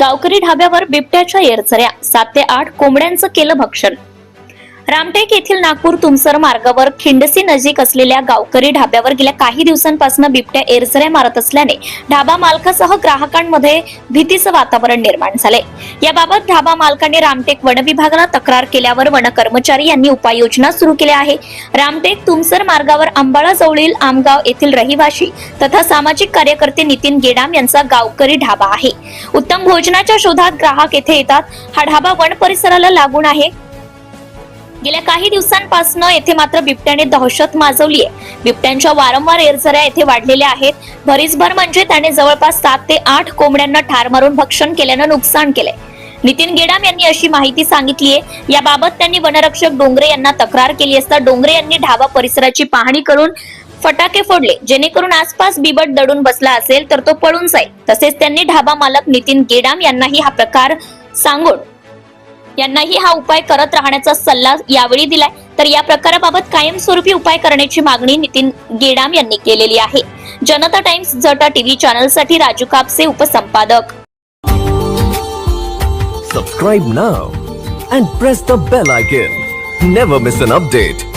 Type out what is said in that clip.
गावकरी ढाब्यावर बिबट्याच्या येरचऱ्या. सात ते आठ कोंबड्यांचं केलं भक्षण. रामटेक येथील नागपूर तुमसर मार्गावर खिंडसी नजीक असलेल्या गावकरी ढाब्यावर गेल्या काही दिवसांपासून बिबट्या एरचऱ्या मारत असल्याने ढाबा मालकासह ग्राहकांमध्ये भीतीचं वातावरण निर्माण झाले याबाबत ढाबा मालकाने रामटेक वन विभागाला तक्रार केल्यावर वन कर्मचारी यांनी उपाययोजना सुरू केल्या आहे. रामटेक तुमसर मार्गावर अंबाळा जवळील आमगाव येथील रहिवाशी तथा सामाजिक कार्यकर्ते नितीन गेडाम यांचा गावकरी ढाबा आहे. उत्तम भोजनाच्या शोधात ग्राहक येथे येतात. हा ढाबा वन परिसराला लागून आहे. गेल्या काही दिवसांपासून येथे मात्र बिबट्याने दहशत माजवली आहे. बिबट्यांच्या वारंवार एरझऱ्या येथे वाढलेल्या आहेत. भरीसभर म्हणजे त्याने जवळपास सात ते आठ कोंबड्यांना ठार मारून भक्षण केल्यानं नुकसान केलंय. नितीन गेडाम यांनी अशी माहिती सांगितली आहे. याबाबत त्यांनी वनरक्षक डोंगरे यांना तक्रार केली असता डोंगरे यांनी ढाबा परिसराची पाहणी करून फटाके फोडले. जेणेकरून आसपास बिबट दडून बसला असेल तर तो पळून जाईल. तसेच त्यांनी ढाबा मालक नितीन गेडाम यांनाही हा प्रकार सांगून यांनाही हा उपाय करत राहण्याचा सल्ला यावेळी दिलाय. तर या प्रकाराबाबत कायमस्वरूपी उपाय करण्याची मागणी नितीन गेडाम यांनी केलेली आहे. जनता टाइम्स जटा टीव्ही चॅनलसाठी Raju Kapse उपसंपादक. Subscribe now and press the bell icon never miss an update